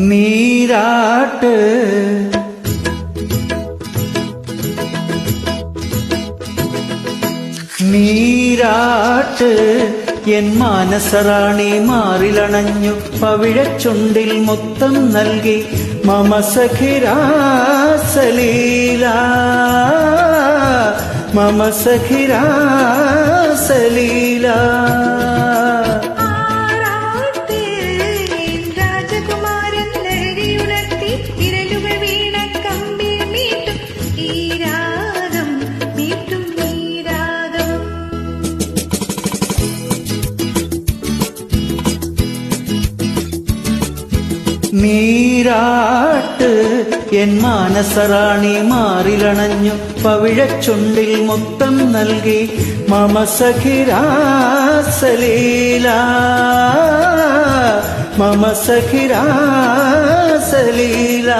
നീരാട്ട്. നീരാട്ട്. N മാനസറാണി മാറിലണഞ്ഞു പവിഴച്ചുണ്ടിൽ മൊത്തം നൽകി മമ സഖിരാസലീല മമ സഖിരാസലീല നീരാട്ട്. എൻ മാനസറാണി മാറിലണഞ്ഞു. പവിഴച്ചുണ്ടിൽ മൊത്തം നൽകി. മമ സഖിരാസലീല മമ സഖിരാസലീല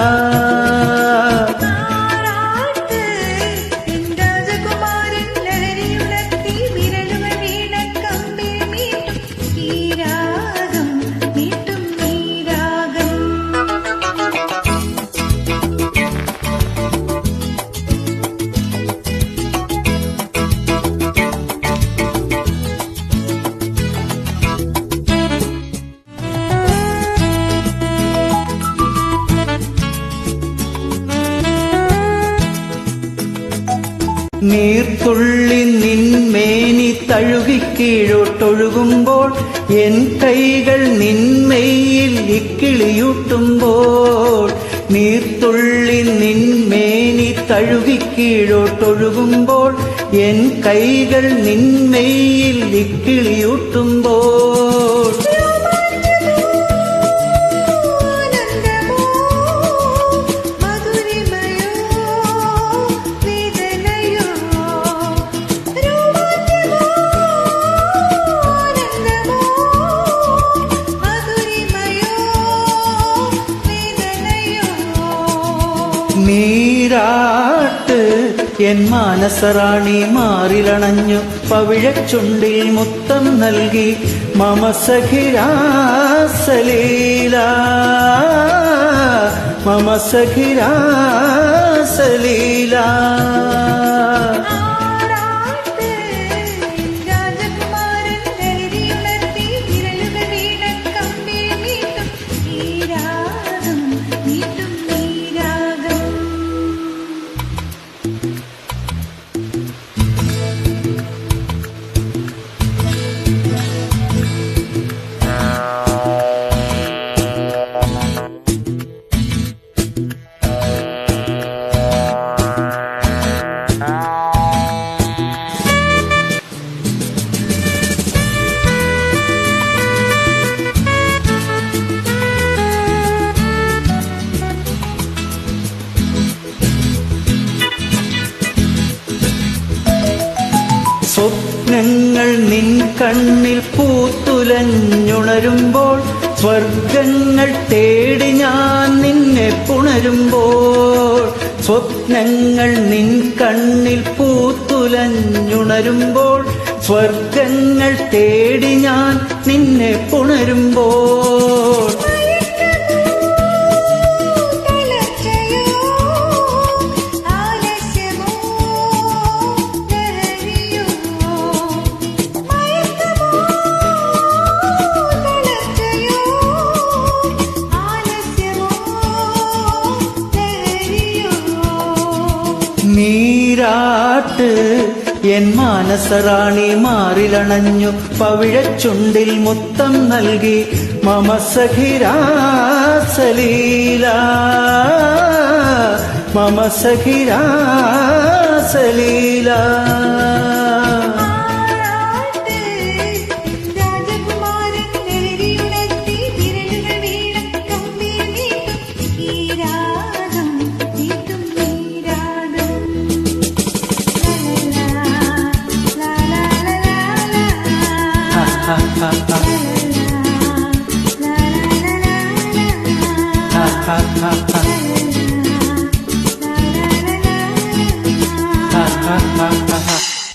നീർത്തുള്ളി നിന്മേനി തഴുകി കീഴോട്ടൊഴുകുമ്പോൾ എൻ കൈകൾ നിന്മയിൽ ഇക്കിളിയൂട്ടുമ്പോൾ നീർത്തുള്ളി നിന്മേനി തഴുകി കീഴോട്ടൊഴുകുമ്പോൾ എൻ കൈകൾ നിന്മയിൽ ഇക്കിളിയൂട്ടുമ്പോൾ നീരാട്ട് എൻ മാനസറാണി മാറിലണഞ്ഞു പവിഴച്ചുണ്ടിൽ മുത്തം നൽകി മമ സഖിരാസലീല മമ സഖിരാസലീല സ്വപ്നങ്ങൾ നിൻ കണ്ണിൽ പൂത്തുലഞ്ഞുണരുമ്പോൾ സ്വർഗങ്ങൾ തേടി ഞാൻ നിന്നെ പുണരുമ്പോൾ സ്വപ്നങ്ങൾ നിൻ കണ്ണിൽ പൂത്തുലഞ്ഞുണരുമ്പോൾ സ്വർഗങ്ങൾ തേടി ഞാൻ നിന്നെ പുണരുമ്പോൾ നീരാട്ട് എൻ മാനസറാണി മാറിലണഞ്ഞു പവിഴച്ചുണ്ടിൽ മുത്തം നൽകി മമ സഖിരാസലീല മമ സഖിരാസലീല ha ha ha ha ha ha